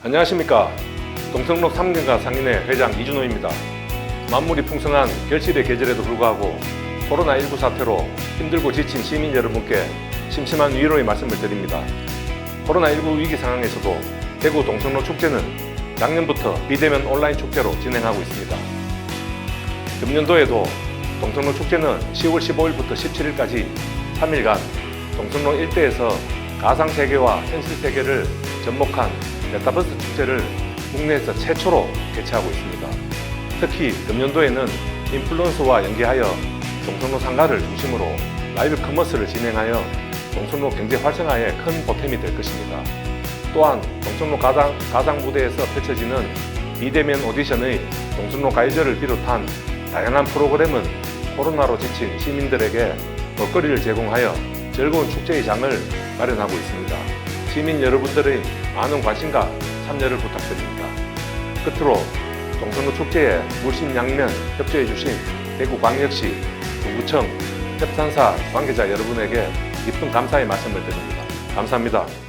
안녕하십니까. 동성로 3gen가 상인회 회장 이준호입니다. 만물이 풍성한 결실의 계절에도 불구하고 코로나19 사태로 힘들고 지친 시민 여러분께 심심한 위로의 말씀을 드립니다. 코로나19 위기 상황에서도 대구 동성로 축제는 작년부터 비대면 온라인 축제로 진행하고 있습니다. 금년도에도 동성로 축제는 10월 15일부터 17일까지 3일간 동성로 일대에서 가상 세계와 현실 세계를 접목한 메타버스 축제를 국내에서 최초로 개최하고 있습니다. 특히 금년도에는 인플루언서와 연계하여 동성로 상가를 중심으로 라이브 커머스를 진행하여 동성로 경제 활성화에 큰 보탬이 될 것입니다. 또한 동성로 가상, 가상 무대에서 펼쳐지는 비대면 오디션의 동성로 가이저를 비롯한 다양한 프로그램은 코로나로 지친 시민들에게 먹거리를 제공하여 즐거운 축제의 장을 마련하고 있습니다. 시민 여러분들의 많은 관심과 참여를 부탁드립니다. 끝으로 동성로 축제에 물심양면 협조해 주신 대구광역시 동구청 협산사 관계자 여러분에게 깊은 감사의 말씀을 드립니다. 감사합니다.